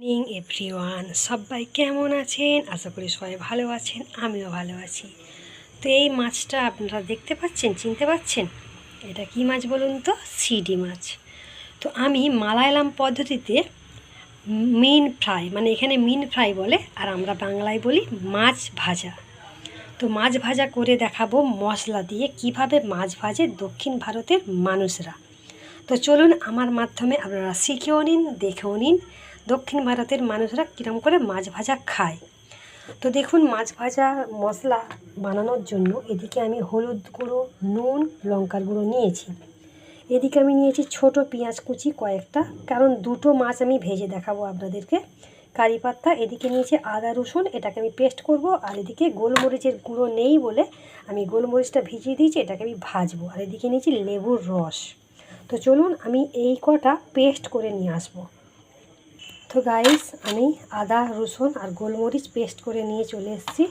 Evening everyone সবাই কেমন আছেন? আশা করি সবাই ভালো আছেন, আমিও ভালো আছি। তো এই মাছটা আপনারা দেখতে পাচ্ছেন, চিনতে পাচ্ছেন? এটা কি মাছ বলুন তো? সিডি মাছ। তো আমি মালায়ালাম পদ্ধতিতে মিন ফ্রাই মানে এখানে মিন ফ্রাই বলে, আর আমরা বাংলায় বলি মাছ ভাজা। তো মাছ ভাজা করে দেখাবো মশলা দিয়ে কীভাবে মাছ ভাজে দক্ষিণ ভারতের মানুষরা। তো চলুন, আমার মাধ্যমে আপনারা শিখেও নিন, দেখেও নিন। দক্ষিণ ভারতের মানুষরা কীরকম করে মাছ ভাজা খায়। তো দেখুন, মাছ ভাজা মশলা বানানোর জন্য এদিকে আমি হলুদ গুঁড়ো, নুন, লঙ্কার গুঁড়ো নিয়েছি। এদিকে আমি নিয়েছি ছোট পেঁয়াজ কুচি কয়েকটা, কারণ দুটো মাছ আমি ভেজে দেখাবো আপনাদেরকে। কারি পাত্তা, এদিকে নিয়েছি আদা, রসুন, এটাকে আমি পেস্ট করব, আর এদিকে গোলমরিচের গুঁড়ো নেই বলে আমি গোলমরিচটা ভিজিয়ে দিয়েছি, এটাকে আমি ভাজবো। আর এদিকে নিয়েছি লেবুর রস। তো চলুন, আমি এই কটা পেস্ট করে নিয়ে আসব। তো গাইস আমি আদা, রসুন আর গোলমরিচ পেস্ট করে নিয়ে চলে এসেছি।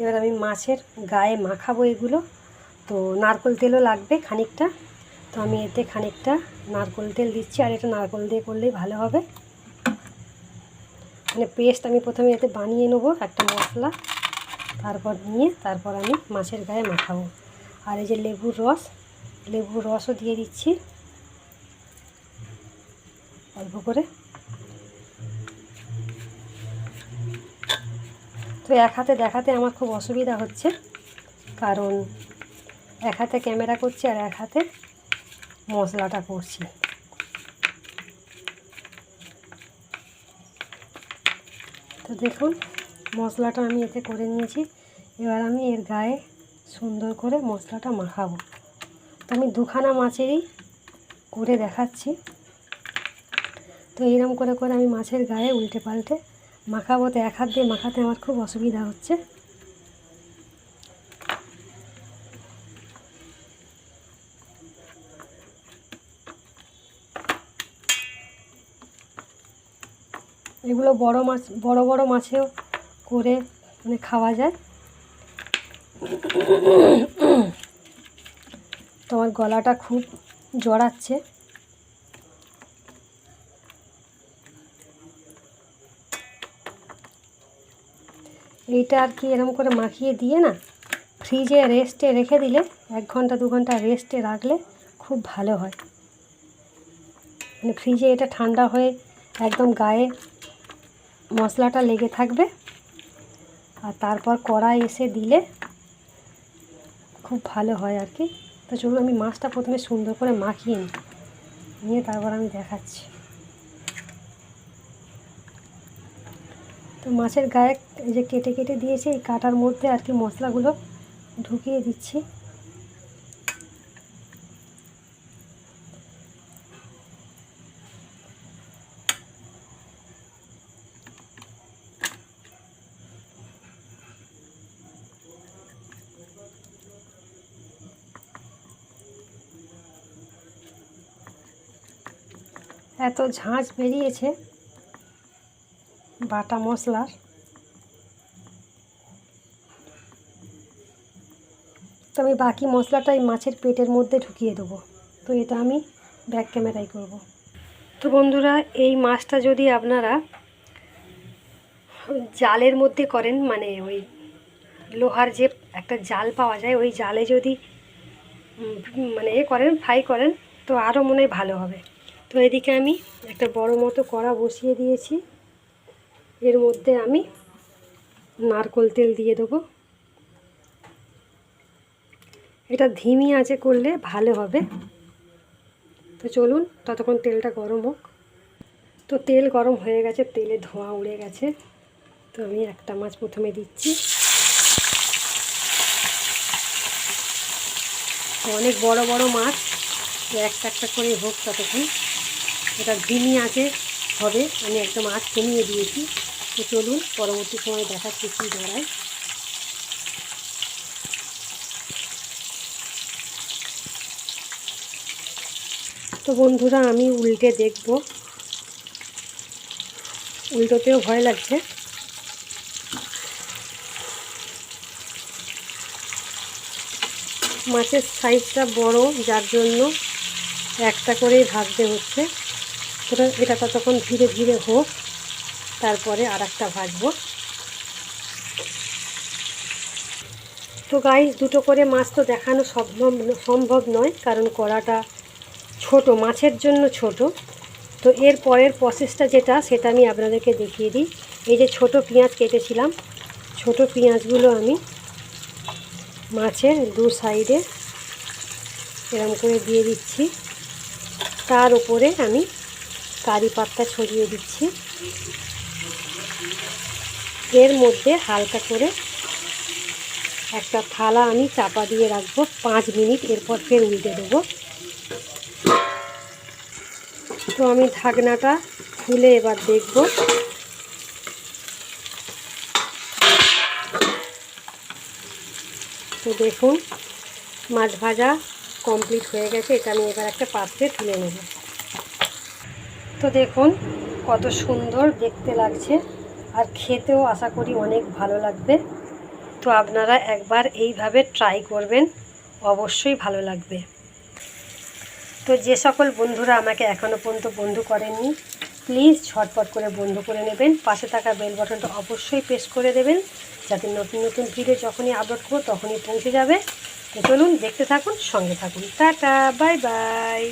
এবার আমি মাছের গায়ে মাখাবো এগুলো। তো নারকোল তেলও লাগবে খানিকটা। তো আমি এতে খানিকটা নারকোল তেল দিচ্ছি আর এটা নারকোল দিয়ে করলেই ভালো হবে। মানে পেস্ট আমি প্রথমে এতে বানিয়ে নেব একটা মশলা। তারপর নিয়ে তারপর আমি মাছের গায়ে মাখাবো। আর এই যে লেবুর রস, লেবুর রসও দিয়ে দিচ্ছি। অল্প করে। তো এক হাতে দেখাতে আমার খুব অসুবিধা হচ্ছে। কারণ এক হাতে ক্যামেরা করছি আর এক হাতে মশলাটা করছি। তো দেখুন, মশলাটা আমি এতে করে নিয়েছি। এবার আমি এর গায়ে সুন্দর করে মশলাটা মাখাবো। তো আমি দুখানা মাছেরই করে দেখাচ্ছি। তো এইরকম করে করে আমি মাছের গায়ে উল্টে পাল্টে মাখাবো তো এক হাত দিয়ে মাখাতে আমার খুব অসুবিধা হচ্ছে। এগুলো বড় মাছ, বড় বড় মাছেও করে মানে খাওয়া যায়। তোমার গলাটা খুব জড়াচ্ছে। এইটা আর কি এরকম করে মাখিয়ে দিয়ে না ফ্রিজে রেস্টে রেখে দিলে এক ঘণ্টা, দু ঘণ্টা রেস্টে রাখলে খুব ভালো হয়। মানে ফ্রিজে এটা ঠান্ডা হয়ে একদম গায়ে মশলাটা লেগে থাকবে আর তারপর কড়াই এসে দিলে খুব ভালো হয় আর কি। তো চলুন আমি মাছটা প্রথমে সুন্দর করে মাখিয়ে নিই। নিয়ে তারপর আমি দেখাচ্ছি। তো মাছের গায়ে এই যে কেটে কেটে দিয়েছে, এই কাটার মধ্যে আর কি মশলাগুলো ঢুকিয়ে দিচ্ছি। এত ঝাঁঝ বেরিয়েছে। বাটা মশলার তো আমি বাকি মশলাটা এই মাছের পেটের মধ্যে ঢুকিয়ে দেবো। তো এটা আমি ব্যাক ক্যামেরায় করব। তো বন্ধুরা, এই মাছটা যদি আপনারা জালের মধ্যে করেন মানে ওই লোহার যে একটা জাল পাওয়া যায়, ওই জালে যদি মানে এ করেন ফ্রাই করেন, তো আরও মনে হয় ভালো হবে। তো এদিকে আমি একটা বড় মতো কড়া বসিয়ে দিয়েছি। এর মধ্যে আমি নারকোল তেল দিয়ে দেবো। এটা ধিমি আঁচে করলে ভালো হবে। তো চলুন ততক্ষণ তেলটা গরম হোক। তো তেল গরম হয়ে গেছে, তেলে ধোঁয়া উড়ে গেছে। তো আমি একটা মাছ প্রথমে দিচ্ছি। অনেক বড় বড় মাছ একটা একটা করে হোক ততক্ষণ। এটা ধিমি আঁচে হবে। আমি একদম আঁচ কমিয়ে দিয়েছি। তো চলুন, পরবর্তী সময় দেখাচ্ছি কী দাঁড়ায়। তো বন্ধুরা, আমি উল্টে দেখব। উল্টোতেও ভয় লাগছে। মাছের সাইজটা বড়, যার জন্য একটা করেই ভাজতে হচ্ছে। এটা এটা ততক্ষণ ধীরে ধীরে হোক, তারপরে আর একটা ভাজবো। তো গাইস দুটো করে মাছ তো দেখানো সম্ভব সম্ভব নয়, কারণ কড়াটা ছোট, মাছের জন্য ছোট। তো এর পরের প্রসেসটা যেটা, সেটা আমি আপনাদেরকে দেখিয়ে দিই। এই যে ছোট পেঁয়াজ কেটেছিলাম, ছোট পেঁয়াজগুলো আমি মাছের দু সাইডে এরম করে দিয়ে দিচ্ছি। তার উপরে আমি কারি পাত্তা ছড়িয়ে দিচ্ছি। এর মধ্যে হালকা করে একটা থালা আমি চাপা দিয়ে রাখব। পাঁচ মিনিট এরপর ফের উল্টে দেবো। তো আমি ঢাকনাটা খুলে এবার দেখব। তো দেখুন, মাছ ভাজা কমপ্লিট হয়ে গেছে। এটা আমি এবার একটা পাত্রে তুলে নেব। তো দেখুন, কত সুন্দর দেখতে লাগছে। আর খেতেও আশা করি অনেক ভালো লাগবে। তো আপনারা একবার এইভাবে ট্রাই করবেন, অবশ্যই ভালো লাগবে। তো যে সকল বন্ধুরা আমাকে এখনও পর্যন্ত বন্ধু করেননি প্লিজ ঝটপট করে বন্ধু করে নেবেন। পাশে থাকা বেল বাটনটা অবশ্যই প্রেস করে দেবেন, যাতে নতুন নতুন ভিডিও যখনই আপলোড করব তখনই পৌঁছে যাবে। তো চলুন দেখতে থাকুন, সঙ্গে থাকুন। Tata bye bye